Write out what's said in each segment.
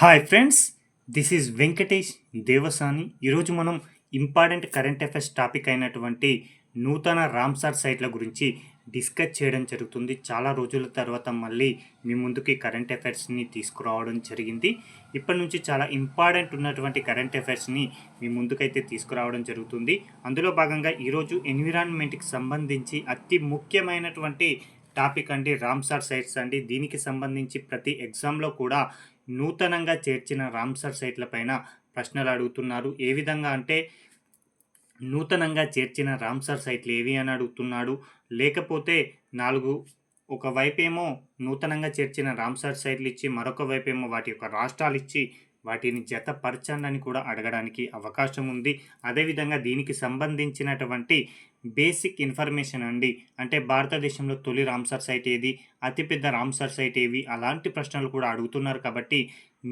Hi friends this is Venkatesh Devasani ఈరోజు మనం important current affairs topic అయినటువంటి నూతన రామ్సార్ సైట్ల గురించి డిస్కస్ చేయడం జరుగుతుంది. చాలా రోజుల తర్వాత మళ్ళీ మీ ముందుకి కరెంట్ అఫైర్స్ని తీసుకురావడం జరిగింది. ఇప్పటి నుంచి చాలా ఇంపార్టెంట్ ఉన్నటువంటి కరెంట్ అఫైర్స్ని మీ ముందుకైతే తీసుకురావడం జరుగుతుంది. అందులో భాగంగా ఈరోజు ఎన్విరాన్మెంట్కి సంబంధించి అతి ముఖ్యమైనటువంటి టాపిక్ అండి రామ్సార్ సైట్స్ అండి. దీనికి సంబంధించి ప్రతి ఎగ్జామ్లో కూడా నూతనంగా చేర్చిన రామ్సార్ సైట్ల పైన ప్రశ్నలు అడుగుతున్నారు. ఏ విధంగా అంటే నూతనంగా చేర్చిన రామ్సర్ సైట్లు ఏవి అని అడుగుతున్నాడు. లేకపోతే నాలుగు ఒక వైపేమో నూతనంగా చేర్చిన రామ్సర్ సైట్లు ఇచ్చి మరొక వైపేమో వాటి యొక్క రాష్ట్రాలు ఇచ్చి వాటిని జతపరచండి కూడా అడగడానికి అవకాశం ఉంది. అదేవిధంగా దీనికి సంబంధించినటువంటి బేసిక్ ఇన్ఫర్మేషన్ అండి. అంటే భారతదేశంలో తొలి రామ్సర్ సైట్ ఏది? అతిపెద్ద రామ్సర్ సైట్ ఏవి? అలాంటి ప్రశ్నలు కూడా అడుగుతున్నారు కాబట్టి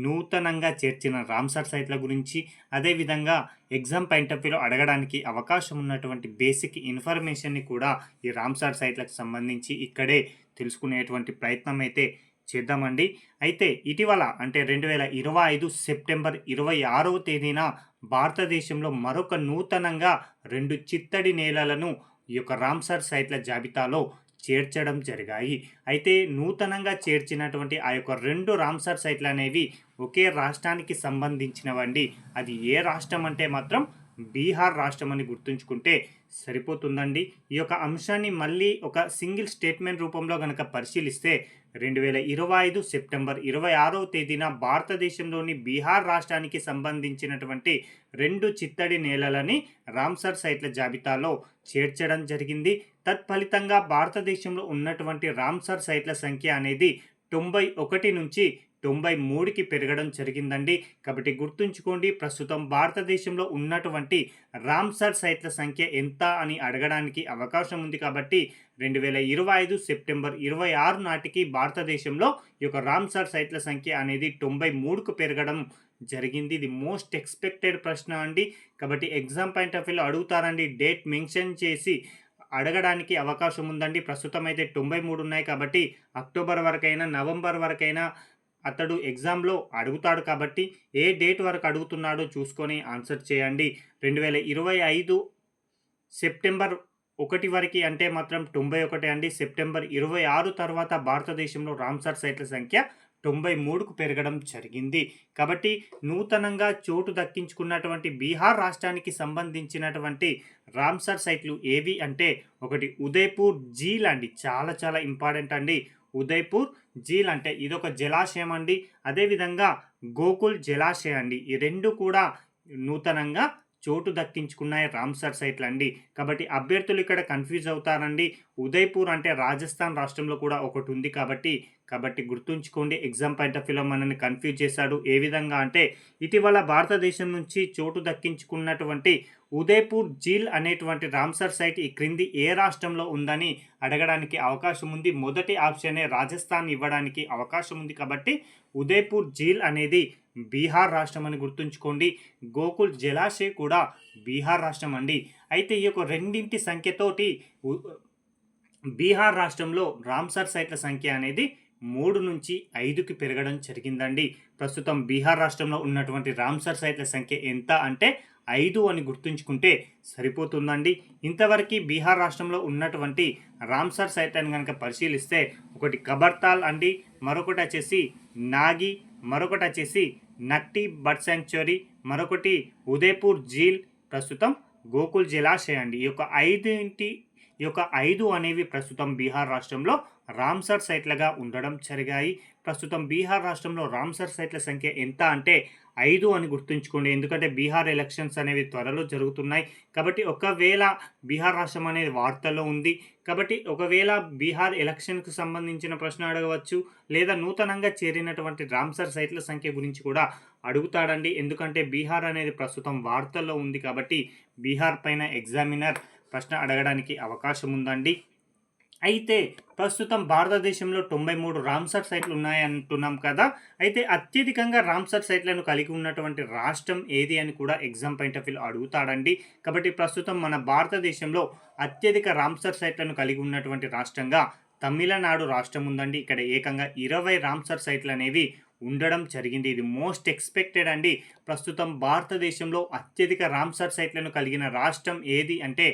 నూతనంగా చేర్చిన రామ్సర్ సైట్ల గురించి అదేవిధంగా ఎగ్జామ్ పాయింట్ ఆఫ్ వ్యూలో అడగడానికి అవకాశం ఉన్నటువంటి బేసిక్ ఇన్ఫర్మేషన్ని కూడా ఈ రామ్సార్ సైట్లకు సంబంధించి ఇక్కడే తెలుసుకునేటువంటి ప్రయత్నం అయితే చేద్దామండి. అయితే ఇటీవల అంటే రెండు వేల ఇరవై ఐదు సెప్టెంబర్ ఇరవై ఆరవ తేదీన భారతదేశంలో మరొక నూతనంగా రెండు చిత్తడి నేలలను ఈ యొక్క రామ్సార్ సైట్ల జాబితాలో చేర్చడం జరిగాయి. అయితే నూతనంగా చేర్చినటువంటి ఆ యొక్క రెండు రామ్సార్ సైట్లు అనేవి ఒకే రాష్ట్రానికి సంబంధించినవండి. అది ఏ రాష్ట్రం అంటే మాత్రం బీహార్ రాష్ట్రం అని గుర్తుంచుకుంటే సరిపోతుందండి. ఈ యొక్క అంశాన్ని మళ్ళీ ఒక సింగిల్ స్టేట్మెంట్ రూపంలో కనుక పరిశీలిస్తే రెండు వేల ఇరవై ఐదు సెప్టెంబర్ ఇరవై ఆరవ తేదీన భారతదేశంలోని బీహార్ రాష్ట్రానికి సంబంధించినటువంటి రెండు చిత్తడి నేలలని రామ్సర్ సైట్ల జాబితాలో చేర్చడం జరిగింది. తత్ఫలితంగా భారతదేశంలో ఉన్నటువంటి రామ్సర్ సైట్ల సంఖ్య అనేది తొంభై ఒకటి నుంచి తొంభై మూడుకి పెరగడం జరిగిందండి. కాబట్టి గుర్తుంచుకోండి ప్రస్తుతం భారతదేశంలో ఉన్నటువంటి రామ్సర్ సైట్ల సంఖ్య ఎంత అని అడగడానికి అవకాశం ఉంది కాబట్టి రెండు వేల ఇరవై ఐదు సెప్టెంబర్ ఇరవై ఆరు నాటికి భారతదేశంలో ఈ యొక్క రామ్సర్ సైట్ల సంఖ్య అనేది తొంభై మూడుకు పెరగడం జరిగింది. ఇది మోస్ట్ ఎక్స్పెక్టెడ్ ప్రశ్న అండి. కాబట్టి ఎగ్జామ్ పాయింట్ ఆఫ్ వ్యూలో అడుగుతారండి. డేట్ మెన్షన్ చేసి అడగడానికి అవకాశం ఉందండి. ప్రస్తుతం అయితే తొంభై మూడు ఉన్నాయి కాబట్టి అక్టోబర్ వరకైనా నవంబర్ వరకైనా అతడు ఎగ్జామ్లో అడుగుతాడు కాబట్టి ఏ డేట్ వరకు అడుగుతున్నాడో చూసుకొని ఆన్సర్ చేయండి. రెండు వేల ఇరవై ఐదు సెప్టెంబర్ ఒకటి వరకు అంటే మాత్రం తొంభై ఒకటి అండి. సెప్టెంబర్ ఇరవై ఆరు తర్వాత భారతదేశంలో రామ్సార్ సైట్ల సంఖ్య తొంభై మూడుకు పెరగడం జరిగింది. కాబట్టి నూతనంగా చోటు దక్కించుకున్నటువంటి బీహార్ రాష్ట్రానికి సంబంధించినటువంటి రామ్సార్ సైట్లు ఏవి అంటే ఒకటి ఉదయపూర్ జీల్ అండి. చాలా చాలా ఇంపార్టెంట్ అండి. ఉదయ్పూర్ జీల్ అంటే ఇదొక జలాశయం అండి. అదేవిధంగా గోకుల్ జలాశయం అండి. ఈ రెండు కూడా నూతనంగా చోటు దక్కించుకున్నాయి రామ్సర్ సైట్లు అండి. కాబట్టి అభ్యర్థులు ఇక్కడ కన్ఫ్యూజ్ అవుతారండి. ఉదయ్పూర్ అంటే రాజస్థాన్ రాష్ట్రంలో కూడా ఒకటి ఉంది కాబట్టి కాబట్టి గుర్తుంచుకోండి ఎగ్జామ్ పాయింట్ ఆఫ్ వ్యూలో మనల్ని కన్ఫ్యూజ్ చేశాడు. ఏ విధంగా అంటే ఇటీవల భారతదేశం నుంచి చోటు దక్కించుకున్నటువంటి ఉదయ్పూర్ జీల్ అనేటువంటి రామ్సర్ సైట్ ఈ క్రింది ఏ రాష్ట్రంలో ఉందని అడగడానికి అవకాశం ఉంది. మొదటి ఆప్షనే రాజస్థాన్ ఇవ్వడానికి అవకాశం ఉంది కాబట్టి ఉదయ్పూర్ జీల్ అనేది బీహార్ రాష్ట్రం అని గుర్తుంచుకోండి. గోకుల్ జలాశయ కూడా బీహార్ రాష్ట్రం అండి. అయితే ఈ యొక్క రెండింటి సంఖ్యతోటి బీహార్ రాష్ట్రంలో రామ్సర్ సైట్ల సంఖ్య అనేది మూడు నుంచి ఐదుకి పెరగడం జరిగిందండి. ప్రస్తుతం బీహార్ రాష్ట్రంలో ఉన్నటువంటి రామ్సర్ సైట్ల సంఖ్య ఎంత అంటే ఐదు అని గుర్తుంచుకుంటే సరిపోతుందండి. ఇంతవరకు బీహార్ రాష్ట్రంలో ఉన్నటువంటి రామ్సర్ సైట్ అని కనుక పరిశీలిస్తే ఒకటి కబర్తాల్ అండి మరొకటి వచ్చేసి నాగి మరొకటి వచ్చేసి నట్టి బర్డ్ శాంక్చురీ మరొకటి ఉదయపూర్ జీల్ ప్రస్తుతం గోకుల్ జలాశయ అండి. ఈ యొక్క ఐదింటి ఈ యొక్క ఐదు అనేవి ప్రస్తుతం బీహార్ రాష్ట్రంలో రామ్సర్ సైట్లుగా ఉండడం జరిగాయి. ప్రస్తుతం బీహార్ రాష్ట్రంలో రామ్సర్ సైట్ల సంఖ్య ఎంత అంటే ఐదు అని గుర్తుంచుకోండి. ఎందుకంటే బీహార్ ఎలక్షన్స్ అనేవి త్వరలో జరుగుతున్నాయి. కాబట్టి ఒకవేళ బీహార్ రాష్ట్రం అనేది వార్తల్లో ఉంది. కాబట్టి ఒకవేళ బీహార్ ఎలక్షన్కు సంబంధించిన ప్రశ్న అడగవచ్చు. లేదా నూతనంగా చేరినటువంటి రామ్సర్ సైట్ల సంఖ్య గురించి కూడా అడుగుతాడండి. ఎందుకంటే బీహార్ అనేది ప్రస్తుతం వార్తల్లో ఉంది కాబట్టి బీహార్ పైన ఎగ్జామినర్ ప్రశ్న అడగడానికి అవకాశం ఉందండి. అయితే ప్రస్తుతం భారతదేశంలో తొంభై మూడు రామ్సర్ సైట్లు ఉన్నాయంటున్నాం కదా. అయితే అత్యధికంగా రామ్సర్ సైట్లను కలిగి ఉన్నటువంటి రాష్ట్రం ఏది అని కూడా ఎగ్జామ్ పాయింట్ ఆఫ్ వ్యూ అడుగుతాడండి. కాబట్టి ప్రస్తుతం మన భారతదేశంలో అత్యధిక రామ్సర్ సైట్లను కలిగి ఉన్నటువంటి రాష్ట్రంగా తమిళనాడు రాష్ట్రం ఉందండి. ఇక్కడ ఏకంగా ఇరవై రామ్సర్ సైట్లు అనేవి ఉండడం జరిగింది. ఇది మోస్ట్ ఎక్స్పెక్టెడ్ అండి. ప్రస్తుతం భారతదేశంలో అత్యధిక రామ్సర్ సైట్లను కలిగిన రాష్ట్రం ఏది అంటే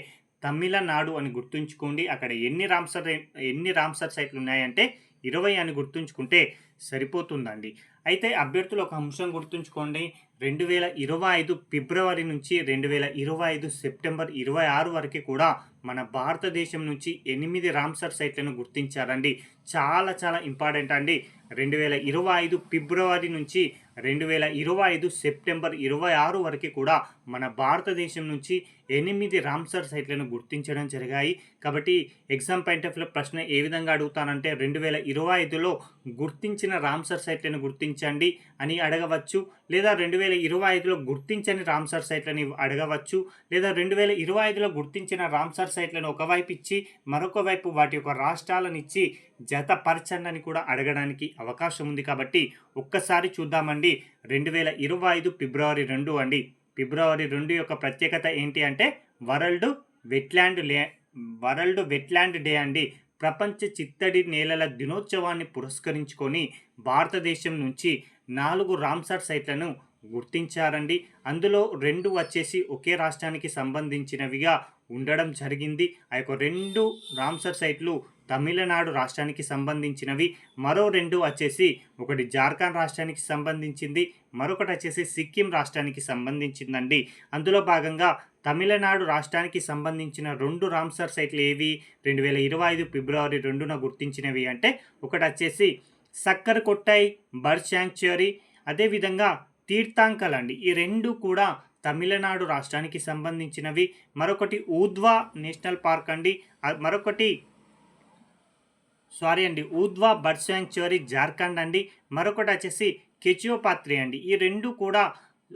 తమిళనాడు అని గుర్తుంచుకోండి. అక్కడ ఎన్ని రామ్సర్ ఎన్ని రామ్సర్ సైట్లు ఉన్నాయంటే ఇరవై అని గుర్తుంచుకుంటే సరిపోతుందండి. అయితే అభ్యర్థులు ఒక అంశం గుర్తుంచుకోండి. రెండు వేల ఇరవై ఐదు ఫిబ్రవరి నుంచి రెండు వేల ఇరవై ఐదు సెప్టెంబర్ ఇరవై ఆరు వరకు కూడా మన భారతదేశం నుంచి ఎనిమిది రామ్సర్ సైట్లను గుర్తించారండి. చాలా చాలా ఇంపార్టెంట్ అండి. రెండు వేల ఇరవై ఐదు ఫిబ్రవరి నుంచి రెండు వేల ఇరవై ఐదు సెప్టెంబర్ ఇరవై ఆరు వరకు కూడా మన భారతదేశం నుంచి ఎనిమిది రామ్సర్ సైట్లను గుర్తించడం జరిగాయి. కాబట్టి ఎగ్జామ్ పాయింట్ ఆఫ్ ప్రశ్న ఏ విధంగా అడుగుతానంటే రెండు వేల ఇరవై ఐదులో గుర్తించిన రామ్సర్ సైట్లను గుర్తించండి అని అడగవచ్చు. లేదా రెండు వేల ఇరవై ఐదులో గుర్తించని రామ్సర్ సైట్లని అడగవచ్చు. లేదా రెండు వేల ఇరవై ఐదులో గుర్తించిన రామ్సర్ సైట్లను ఒకవైపు ఇచ్చి మరొక వైపు వాటి యొక్క రాష్ట్రాలను ఇచ్చి జతపరచండి అని కూడా అడగడానికి అవకాశం ఉంది. కాబట్టి ఒక్కసారి చూద్దామండి. రెండు వేల ఇరవై ఐదు ఫిబ్రవరి రెండు అండి. ఫిబ్రవరి రెండు యొక్క ప్రత్యేకత ఏంటి అంటే వరల్డ్ వెట్లాండ్ లే వరల్డ్ వెట్లాండ్ డే అండి. ప్రపంచ చిత్తడి నేలల దినోత్సవాన్ని పురస్కరించుకొని భారతదేశం నుంచి నాలుగు రామ్సార్ సైట్లను గుర్తించారండి. అందులో రెండు వచ్చేసి ఒకే రాష్ట్రానికి సంబంధించినవిగా ఉండడం జరిగింది. ఆ యొక్క రెండు రామ్సర్ సైట్లు తమిళనాడు రాష్ట్రానికి సంబంధించినవి. మరో రెండు వచ్చేసి ఒకటి జార్ఖండ్ రాష్ట్రానికి సంబంధించింది. మరొకటి వచ్చేసి సిక్కిం రాష్ట్రానికి సంబంధించిందండి. అందులో భాగంగా తమిళనాడు రాష్ట్రానికి సంబంధించిన రెండు రామ్సర్ సైట్లు ఏవి? రెండు వేల ఇరవై ఐదు ఫిబ్రవరి రెండున గుర్తించినవి అంటే ఒకటి వచ్చేసి సక్కర్ కొట్టాయి బర్డ్ శాంక్చురీ. అదేవిధంగా తీర్థాంకల్ అండి ఈ రెండు కూడా తమిళనాడు రాష్ట్రానికి సంబంధించినవి. మరొకటి ఊద్వా నేషనల్ పార్క్ అండి. మరొకటి సారీ అండి ఊద్వా బర్డ్ శాంక్చురీ జార్ఖండ్ అండి. మరొకటి వచ్చేసి కెచియోపాత్రి అండి. ఈ రెండు కూడా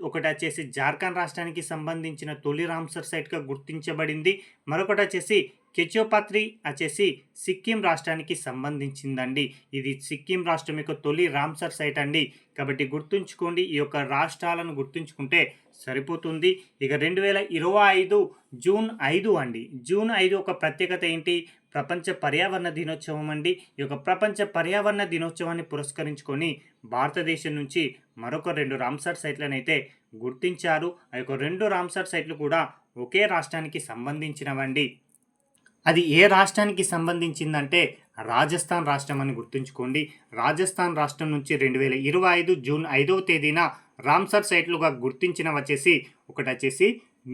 ఒకటి వచ్చేసి జార్ఖండ్ రాష్ట్రానికి సంబంధించిన తొలి రామ్సర్ సైట్గా గుర్తించబడింది. మరొకటి వచ్చేసి కెచోపాత్రి వచ్చేసి సిక్కిం రాష్ట్రానికి సంబంధించిందండి. ఇది సిక్కిం రాష్ట్రం యొక్క తొలి రామ్సర్ సైట్ అండి. కాబట్టి గుర్తుంచుకోండి ఈ యొక్క రాష్ట్రాలను గుర్తుంచుకుంటే సరిపోతుంది. ఇక రెండు వేల ఇరవై ఐదు జూన్ ఐదు అండి. జూన్ ఐదు ఒక ప్రత్యేకత ఏంటి? ప్రపంచ పర్యావరణ దినోత్సవం అండి. ఈ యొక్క ప్రపంచ పర్యావరణ దినోత్సవాన్ని పురస్కరించుకొని భారతదేశం నుంచి మరొక రెండు రామ్సార్ సైట్లను అయితే గుర్తించారు. ఆ యొక్క రెండు రామ్సార్ సైట్లు కూడా ఒకే రాష్ట్రానికి సంబంధించినవండి. అది ఏ రాష్ట్రానికి సంబంధించిందంటే రాజస్థాన్ రాష్ట్రం అని గుర్తుంచుకోండి. రాజస్థాన్ రాష్ట్రం నుంచి రెండు వేల ఇరవై ఐదు జూన్ ఐదవ తేదీన రామ్సర్ సైట్లుగా గుర్తించిన వచ్చేసి ఒకటి వచ్చేసి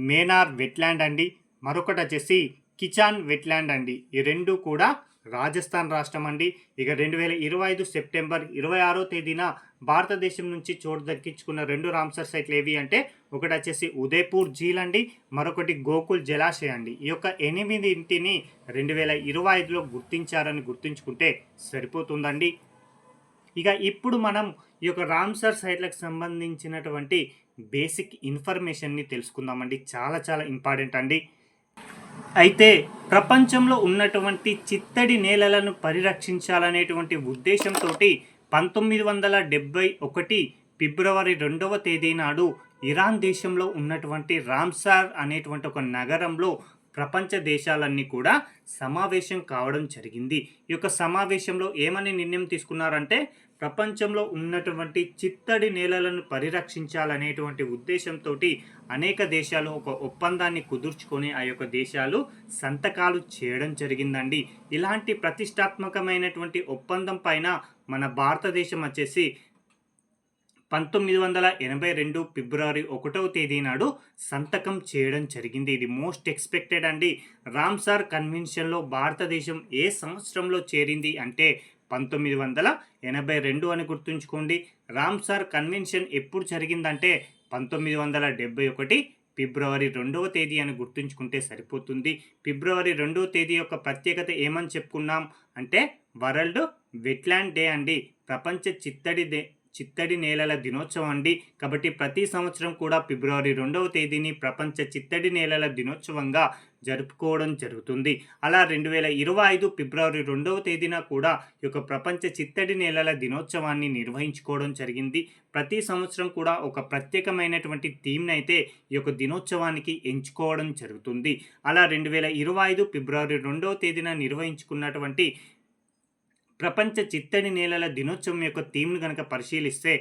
మేనార్ వెట్లాండ్ అండి. మరొకటి వచ్చేసి కిచాన్ వెట్లాండ్ అండి. ఈ రెండు కూడా రాజస్థాన్ రాష్ట్రం అండి. ఇక రెండు వేల ఇరవై ఐదు సెప్టెంబర్ ఇరవై ఆరో తేదీన భారతదేశం నుంచి చోటు దక్కించుకున్న రెండు రామ్సర్ సైట్లు ఏవి అంటే ఒకటి వచ్చేసి ఉదయపూర్ జీల్ అండి మరొకటి గోకుల్ జలాశయ అండి. ఈ యొక్క ఎనిమిదింటిని రెండు వేల ఇరవై ఐదులో గుర్తించారని గుర్తుంచుకుంటే సరిపోతుందండి. ఇక ఇప్పుడు మనం ఈ యొక్క రామ్సర్ సైట్లకు సంబంధించినటువంటి బేసిక్ ఇన్ఫర్మేషన్ని తెలుసుకుందామండి. చాలా చాలా ఇంపార్టెంట్ అండి. అయితే ప్రపంచంలో ఉన్నటువంటి చిత్తడి నేలలను పరిరక్షించాలనేటువంటి ఉద్దేశంతో పంతొమ్మిది వందల డెబ్బై ఒకటి ఫిబ్రవరి రెండవ తేదీ నాడు ఇరాన్ దేశంలో ఉన్నటువంటి రామ్సార్ అనేటువంటి ఒక నగరంలో ప్రపంచ దేశాలన్నీ కూడా సమావేశం కావడం జరిగింది. ఈ యొక్క సమావేశంలో ఏమని నిర్ణయం తీసుకున్నారంటే ప్రపంచంలో ఉన్నటువంటి చిత్తడి నేలలను పరిరక్షించాలనేటువంటి ఉద్దేశంతో అనేక దేశాలు ఒక ఒప్పందాన్ని కుదుర్చుకొని ఆ యొక్క దేశాలు సంతకాలు చేయడం జరిగిందండి. ఇలాంటి ప్రతిష్టాత్మకమైనటువంటి ఒప్పందం పైన మన భారతదేశం వచ్చేసి పంతొమ్మిది వందల ఎనభై రెండు ఫిబ్రవరి ఒకటవ తేదీ నాడు సంతకం చేయడం జరిగింది. ఇది మోస్ట్ ఎక్స్పెక్టెడ్ అండి. రామ్సార్ కన్వెన్షన్లో భారతదేశం ఏ సంవత్సరంలో చేరింది అంటే పంతొమ్మిది వందల ఎనభై రెండు అని గుర్తుంచుకోండి. రామ్సార్ కన్వెన్షన్ ఎప్పుడు జరిగిందంటే పంతొమ్మిది వందల డెబ్బై ఒకటి ఫిబ్రవరి రెండవ తేదీ అని గుర్తుంచుకుంటే సరిపోతుంది. ఫిబ్రవరి రెండవ తేదీ యొక్క ప్రత్యేకత ఏమని చెప్పుకున్నాం? అంటే వరల్డ్ వెట్లాండ్ డే అండి. ప్రపంచ చిత్తడి డే చిత్తడి నేలల దినోత్సవం అండి. కాబట్టి ప్రతి సంవత్సరం కూడా ఫిబ్రవరి రెండవ తేదీని ప్రపంచ చిత్తడి నేలల దినోత్సవంగా జరుపుకోవడం జరుగుతుంది. అలా రెండు వేల ఇరవై ఐదు ఫిబ్రవరి రెండవ తేదీన కూడా ఈ యొక్క ప్రపంచ చిత్తడి నేలల దినోత్సవాన్ని నిర్వహించుకోవడం జరిగింది. ప్రతి సంవత్సరం కూడా ఒక ప్రత్యేకమైనటువంటి థీమ్ని అయితే ఈ యొక్క దినోత్సవానికి ఎంచుకోవడం జరుగుతుంది. అలా రెండు వేల ఇరవై ఐదు ఫిబ్రవరి రెండవ తేదీన నిర్వహించుకున్నటువంటి ప్రపంచ చిత్తడి నేలల దినోత్సవం యొక్క థీమ్ను కనుక పరిశీలిస్తే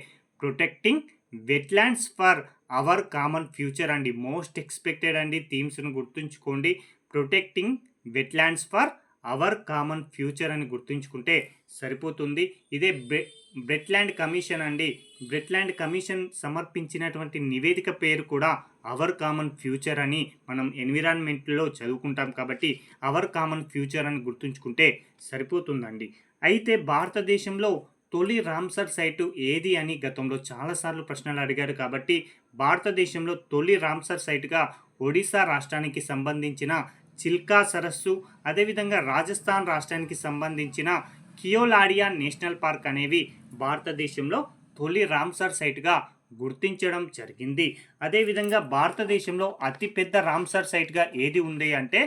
protecting wetlands for our common future అండి. మోస్ట్ ఎక్స్పెక్టెడ్ అండి థీమ్స్ను గుర్తుంచుకోండి. Protecting wetlands for our common future అని గుర్తుంచుకుంటే సరిపోతుంది. ఇదే బ్రె బ్రెట్లాండ్ కమిషన్ అండి. బ్రెట్లాండ్ కమిషన్ సమర్పించినటువంటి నివేదిక పేరు కూడా అవర్ కామన్ ఫ్యూచర్ అని మనం ఎన్విరాన్మెంట్లో చదువుకుంటాం కాబట్టి అవర్ కామన్ ఫ్యూచర్ అని గుర్తుంచుకుంటే సరిపోతుందండి. అయితే భారతదేశంలో తొలి రామ్సర్ సైటు ఏది అని గతంలో చాలాసార్లు ప్రశ్నలు అడిగారు కాబట్టి భారతదేశంలో తొలి రామ్సర్ సైటుగా ఒడిశా రాష్ట్రానికి సంబంధించిన చిల్కా సరస్సు అదేవిధంగా రాజస్థాన్ రాష్ట్రానికి సంబంధించిన కియోలాడియా నేషనల్ పార్క్ అనేవి భారతదేశంలో తొలి రామ్సర్ సైట్గా గుర్తించడం జరిగింది. అదేవిధంగా భారతదేశంలో అతిపెద్ద రామ్సర్ సైట్గా ఏది ఉంది అంటే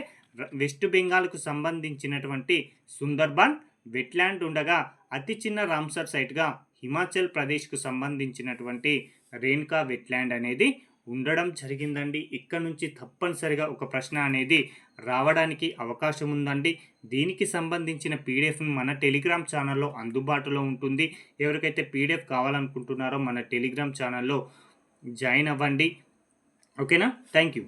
వెస్ట్ బెంగాల్కు సంబంధించినటువంటి సుందర్బన్ వెట్లాండ్ ఉండగా అతి చిన్న రామ్సర్ సైట్గా హిమాచల్ ప్రదేశ్కు సంబంధించినటువంటి రేణుకా వెట్లాండ్ అనేది ఉండడం జరిగిందండి. ఇక్కడ నుంచి తప్పనిసరిగా ఒక ప్రశ్న అనేది రావడానికి అవకాశం ఉందండి. దీనికి సంబంధించిన పీడిఎఫ్ మన టెలిగ్రామ్ ఛానల్లో అందుబాటులో ఉంటుంది. ఎవరికైతే పీడిఎఫ్ కావాలనుకుంటున్నారో మన టెలిగ్రామ్ ఛానల్లో జాయిన్ అవ్వండి. ఓకేనా? Thank you.